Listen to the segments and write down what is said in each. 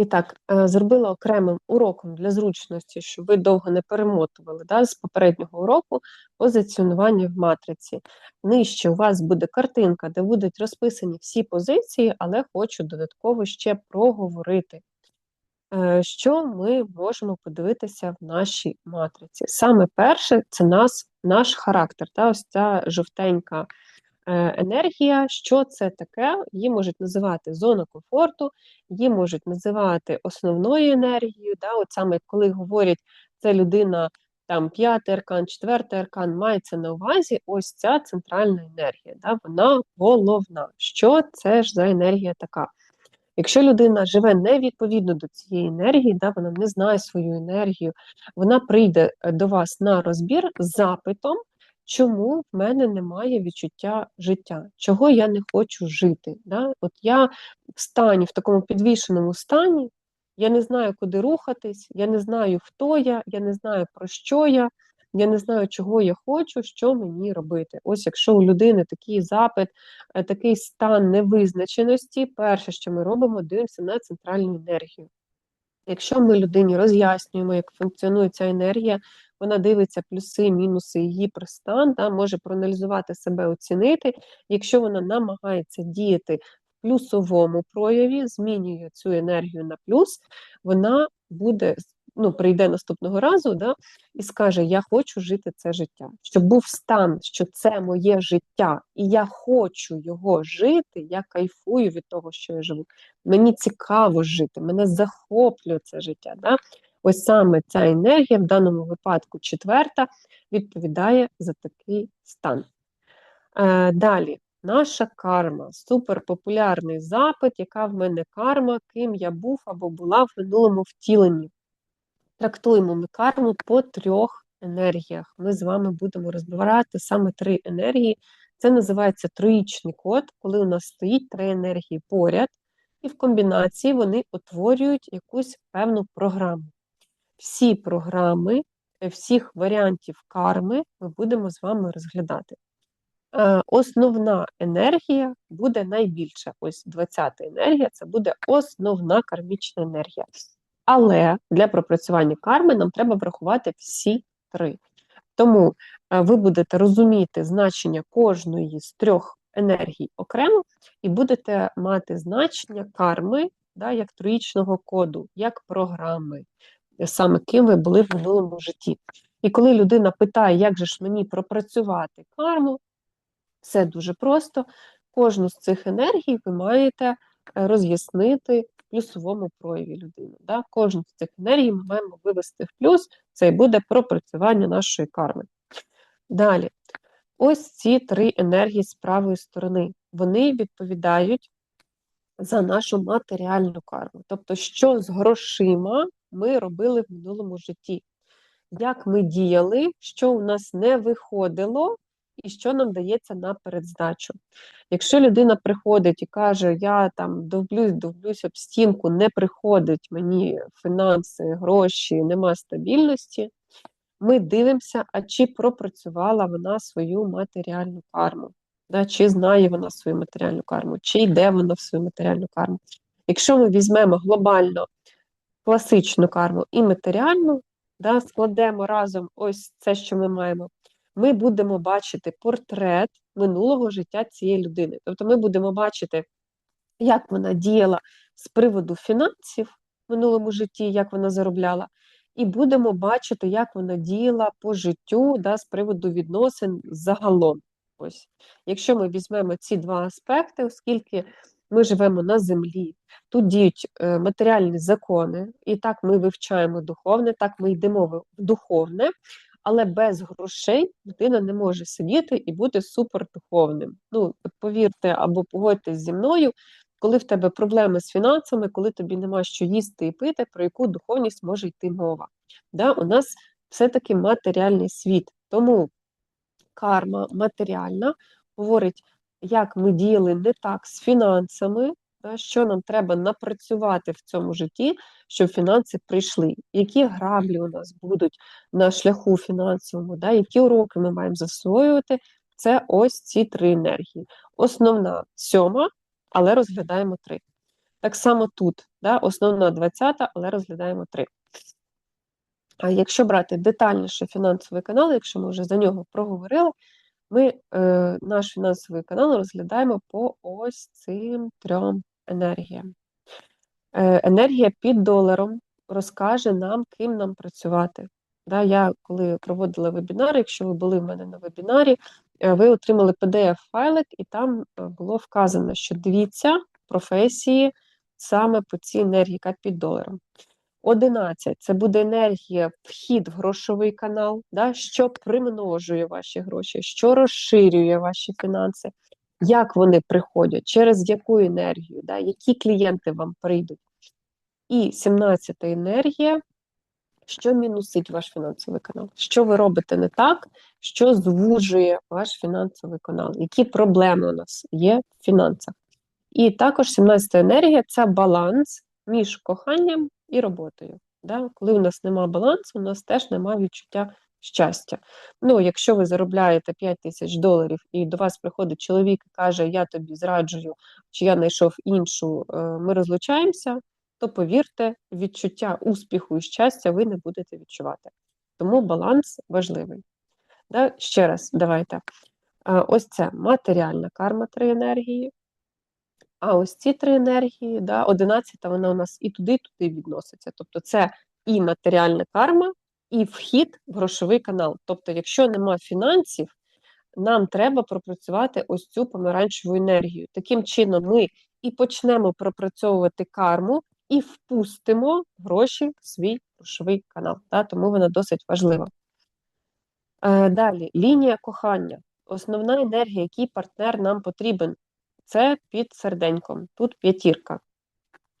І так, е, зробила окремим уроком для зручності, щоб ви довго не перемотували да, з попереднього уроку позиціонування в матриці. Нижче у вас буде картинка, де будуть розписані всі позиції, але хочу додатково ще проговорити, е, що ми можемо подивитися в нашій матриці. Саме перше це нас, наш характер. Та, Ось ця жовтенька. Е, енергія, що це таке? Її можуть називати зона комфорту, її можуть називати основною енергією. Да? От саме коли говорять, це людина там п'ятий аркан, четвертий аркан, мається на увазі ось ця центральна енергія. Да? Вона головна. Що це ж за енергія така? Якщо людина живе невідповідно до цієї енергії, да, вона не знає свою енергію, вона прийде е, до вас на розбір з запитом, чому в мене немає відчуття життя, чого я не хочу жити. Да? От я в стані, в такому підвішеному стані, я не знаю, куди рухатись, я не знаю, хто я, я не знаю, про що я, я не знаю, чого я хочу, що мені робити. Ось якщо у людини такий запит, е, такий стан невизначеності, перше, що ми робимо, дивимося на центральну енергію. Якщо ми людині роз'яснюємо, як функціонує ця енергія, вона дивиться плюси, мінуси її пристан, да, може проаналізувати себе, оцінити. Якщо вона намагається діяти в плюсовому прояві, змінює цю енергію на плюс, вона буде ну, прийде наступного разу да, і скаже: Я хочу жити це життя. Щоб був стан, що це моє життя, і я хочу його жити, я кайфую від того, що я живу. Мені цікаво жити, мене захоплює це життя. Да? Ось саме ця енергія, в даному випадку четверта, відповідає за такий стан. Е, Далі, наша карма суперпопулярний запит, яка в мене карма, ким я був або була в минулому втіленні. Трактуємо ми карму по трьох енергіях. Ми з вами будемо розбирати саме три енергії. Це називається троїчний код, коли у нас стоїть три енергії поряд, і в комбінації вони утворюють якусь певну програму всі програми, е, всіх варіантів карми ми будемо з вами розглядати. Е, основна енергія буде найбільша. Ось 20-та енергія це буде основна кармічна енергія. Але для пропрацювання карми нам треба врахувати всі три. Тому е, ви будете розуміти значення кожної з трьох енергій окремо, і будете мати значення карми да, як троїчного коду, як програми, саме ким ви були в минулому житті. І коли людина питає, як же ж мені пропрацювати карму, все дуже просто. Кожну з цих енергій ви маєте е, роз'яснити в плюсовому прояві людини. Да? Кожну з цих енергій ми маємо вивести в плюс, це і буде пропрацювання нашої карми. Далі, ось ці три енергії з правої сторони. Вони відповідають за нашу матеріальну карму. Тобто, що з грошима ми робили в минулому житті, як ми діяли, що у нас не виходило, і що нам дається на передздачу. Якщо людина приходить і каже, я там довблюсь, довблюсь об стінку, не приходить мені фінанси, гроші, нема стабільності, ми дивимося, а чи пропрацювала вона свою матеріальну карму, да, чи знає вона свою матеріальну карму, чи йде вона в свою матеріальну карму. Якщо ми візьмемо глобально класичну карму і матеріальну, да, складемо разом ось це, що ми маємо, ми будемо бачити портрет минулого життя цієї людини. Тобто ми будемо бачити, як вона діяла з приводу фінансів в минулому житті, як вона заробляла, і будемо бачити, як вона діяла по життю да, з приводу відносин загалом. Ось. Якщо ми візьмемо ці два аспекти, оскільки ми живемо на землі, тут діють е, матеріальні закони, і так ми вивчаємо духовне, так ми йдемо в духовне, але без грошей людина не може сидіти і бути супердуховним. Ну, повірте або погодьтесь зі мною, коли в тебе проблеми з фінансами, коли тобі нема що їсти і пити, про яку духовність може йти мова. Да? У нас все-таки матеріальний світ. Тому карма матеріальна говорить як ми діяли не так з фінансами, що нам треба напрацювати в цьому житті, щоб фінанси прийшли, які граблі у нас будуть на шляху фінансовому, да, які уроки ми маємо засвоювати. Це ось ці три енергії. Основна сьома, але розглядаємо три. Так само тут, да, основна 20, але розглядаємо три. А якщо брати детальніше фінансовий канал, якщо ми вже за нього проговорили, ми е, наш фінансовий канал розглядаємо по ось цим трьом енергіям. Е, Енергія під доларом розкаже нам, ким нам працювати. Да, Я коли проводила вебінар, якщо ви були в мене на вебінарі, е, ви отримали PDF-файлик, і там е, було вказано, що дивіться професії саме по цій енергії, яка під доларом. 11 це буде енергія, вхід в грошовий канал, да, що примножує ваші гроші, що розширює ваші фінанси, як вони приходять, через яку енергію, да, які клієнти вам прийдуть. І 17 енергія, що мінусить ваш фінансовий канал, що ви робите не так, що звужує ваш фінансовий канал, які проблеми у нас є в фінансах. І також 17 енергія це баланс між коханням і роботою. Да? Коли у нас немає балансу, у нас теж немає відчуття щастя. Ну, Якщо ви заробляєте 5 тисяч доларів і до вас приходить чоловік і каже, я тобі зраджую, чи я знайшов іншу, е, ми розлучаємося, то повірте, відчуття успіху і щастя ви не будете відчувати. Тому баланс важливий. Да? Ще раз, давайте. Ось це матеріальна карма три енергії. А ось ці три енергії, да, 11 вона у нас і туди, і туди відноситься. Тобто це і матеріальна карма, і вхід в грошовий канал. Тобто, якщо нема фінансів, нам треба пропрацювати ось цю помаранчеву енергію. Таким чином, ми і почнемо пропрацьовувати карму, і впустимо гроші в свій грошовий канал. Да, Тому вона досить важлива. Е, Далі, лінія кохання. Основна енергія, який партнер нам потрібен це під серденьком. Тут п'ятірка.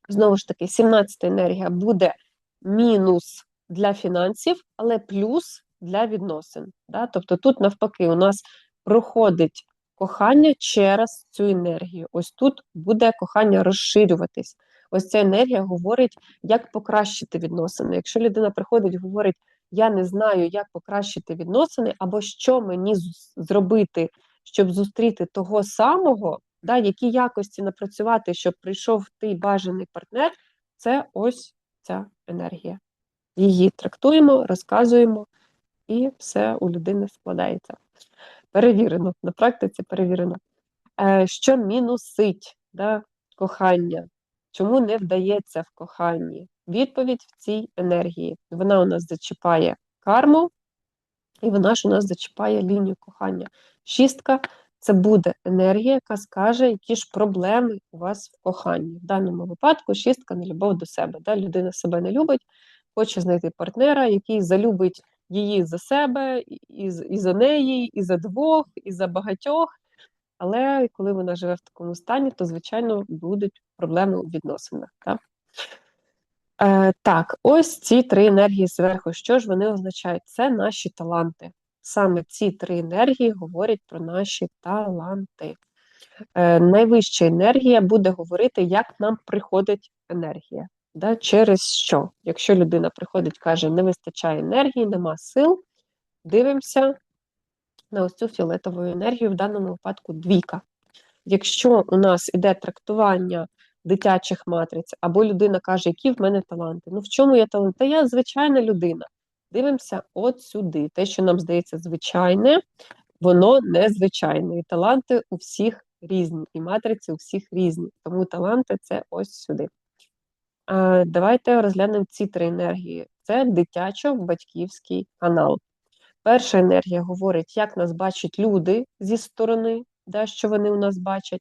Знову ж таки, 17 енергія буде мінус для фінансів, але плюс для відносин. Да? Тобто тут, навпаки, у нас проходить кохання через цю енергію. Ось тут буде кохання розширюватись. Ось ця енергія говорить, як покращити відносини. Якщо людина приходить і говорить, я не знаю, як покращити відносини, або що мені зробити, щоб зустріти того самого, да, які якості напрацювати, щоб прийшов той бажаний партнер, це ось ця енергія. Її трактуємо, розказуємо, і все у людини складається. Перевірено, на практиці перевірено. Е, Що мінусить да, кохання? Чому не вдається в коханні? Відповідь в цій енергії. Вона у нас зачіпає карму, і вона ж у нас зачіпає лінію кохання. Шістка це буде енергія, яка скаже, які ж проблеми у вас в коханні. В даному випадку шістка не любов до себе. Да? Людина себе не любить, хоче знайти партнера, який залюбить її за себе, і, і за неї, і за двох, і за багатьох. Але коли вона живе в такому стані, то, звичайно, будуть проблеми у відносинах. Так? Е, Так, ось ці три енергії зверху. Що ж вони означають? Це наші таланти. Саме ці три енергії говорять про наші таланти. Е, Найвища енергія буде говорити, як нам приходить енергія. Да, Через що? Якщо людина приходить каже, не вистачає енергії, нема сил, дивимося на ось цю фіолетову енергію, в даному випадку двійка. Якщо у нас іде трактування дитячих матриць, або людина каже, які в мене таланти, ну в чому я талант? Та я звичайна людина. Дивимося от сюди. Те, що нам здається звичайне, воно незвичайне. І таланти у всіх різні, і матриці у всіх різні. Тому таланти це ось сюди. А, Давайте розглянемо ці три енергії. Це дитячо-батьківський канал. Перша енергія говорить, як нас бачать люди зі сторони, да, що вони у нас бачать.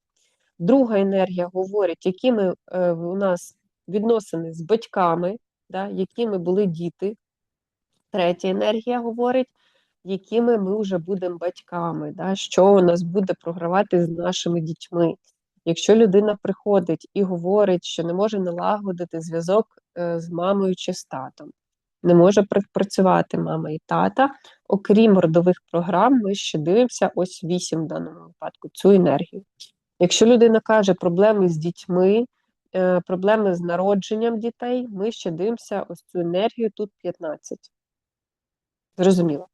Друга енергія говорить, якими е, у нас відносини з батьками, да, якими були діти Третя енергія говорить, якими ми вже будемо батьками, да, що у нас буде програвати з нашими дітьми. Якщо людина приходить і говорить, що не може налагодити зв'язок е, з мамою чи з татом, не може працювати мама і тата, окрім родових програм, ми ще дивимося ось вісім в даному випадку цю енергію. Якщо людина каже проблеми з дітьми, е, проблеми з народженням дітей, ми ще дивимося ось цю енергію тут 15. Зрозуміло.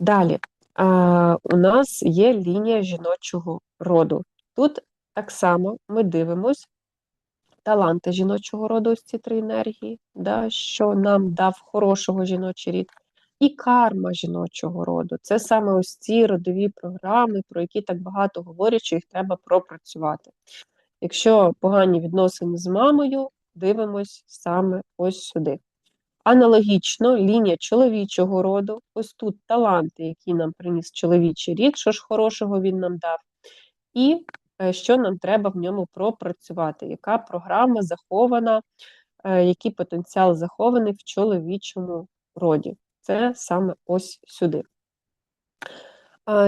Далі а, у нас є лінія жіночого роду. Тут так само ми дивимось, таланти жіночого роду, ось ці три енергії, да, що нам дав хорошого жіночий рід, і карма жіночого роду. Це саме ось ці родові програми, про які так багато говорять, що їх треба пропрацювати. Якщо погані відносини з мамою, дивимось саме ось сюди. Аналогічно, лінія чоловічого роду, ось тут таланти, які нам приніс чоловічий рід, що ж хорошого він нам дав, і е, що нам треба в ньому пропрацювати, яка програма захована, е, який потенціал захований в чоловічому роді. Це саме ось сюди.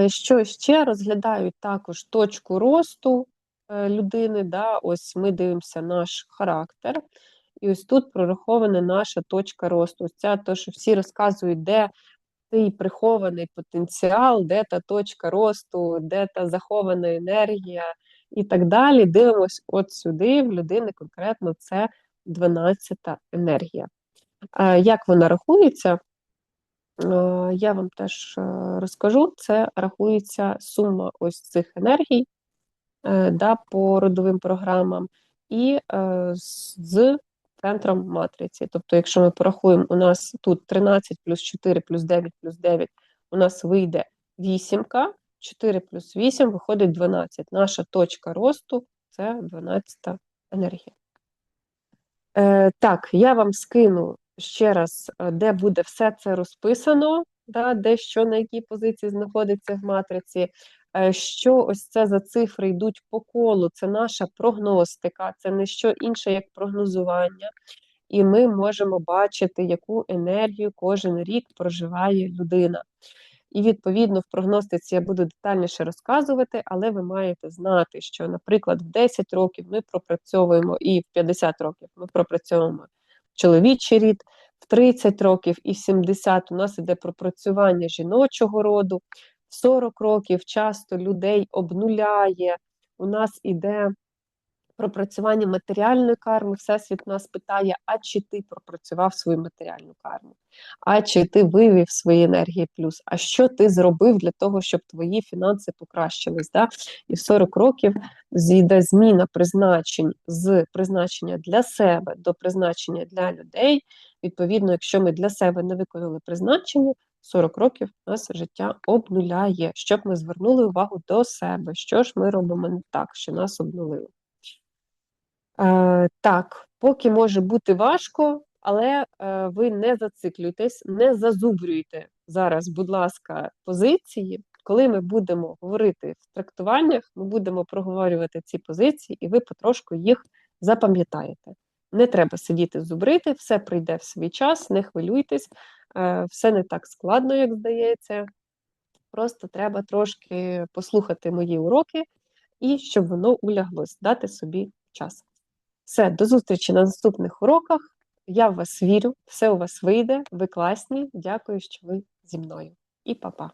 Що ще розглядають також точку росту е, людини. Да? Ось ми дивимося наш характер. І ось тут прорахована наша точка росту. Ось ця, то, що всі розказують, де цей прихований потенціал, де та точка росту, де та захована енергія і так далі. Дивимось от сюди, в людини конкретно це 12-та енергія. Як вона рахується? Я вам теж е, розкажу. Це рахується сума ось цих енергій е, да, по родовим програмам і е, з центром матриці. Тобто, якщо ми порахуємо, у нас тут 13 плюс 4 плюс 9 плюс 9, у нас вийде вісімка, 4 плюс 8 виходить 12. Наша точка росту це 12 енергія. Е, Так, я вам скину ще раз, е, де буде все це розписано, да, де що на якій позиції знаходиться в матриці. Е, Що ось це за цифри йдуть по колу, це наша прогностика, це не що інше, як прогнозування. І ми можемо бачити, яку енергію кожен рік проживає людина. І, відповідно, в прогностиці я буду детальніше розказувати, але ви маєте знати, що, наприклад, в 10 років ми пропрацьовуємо і в 50 років ми пропрацьовуємо чоловічий рід, в 30 років і в 70 у нас іде пропрацювання жіночого роду, 40 років часто людей обнуляє, у нас іде пропрацювання матеріальної карми, Всесвіт нас питає, а чи ти пропрацював свою матеріальну карму, а чи ти вивів свої енергії плюс, а що ти зробив для того, щоб твої фінанси покращились. Да? І в 40 років зійде зміна призначень з призначення для себе до призначення для людей. Відповідно, якщо ми для себе не виконали призначення, 40 років нас життя обнуляє, щоб ми звернули увагу до себе, що ж ми робимо не так, що нас обнулили. Е, так, поки може бути важко, але е, ви не зациклюйтесь, не зазубрюйте зараз, будь ласка, позиції. Коли ми будемо говорити в трактуваннях, ми будемо проговорювати ці позиції, і ви потрошку їх запам'ятаєте. Не треба сидіти зубрити, все прийде в свій час, не хвилюйтесь, все не так складно, як здається. Просто треба трошки послухати мої уроки і щоб воно уляглось, дати собі час. Все, до зустрічі на наступних уроках. Я в вас вірю, все у вас вийде, ви класні. Дякую, що ви зі мною. І па-па.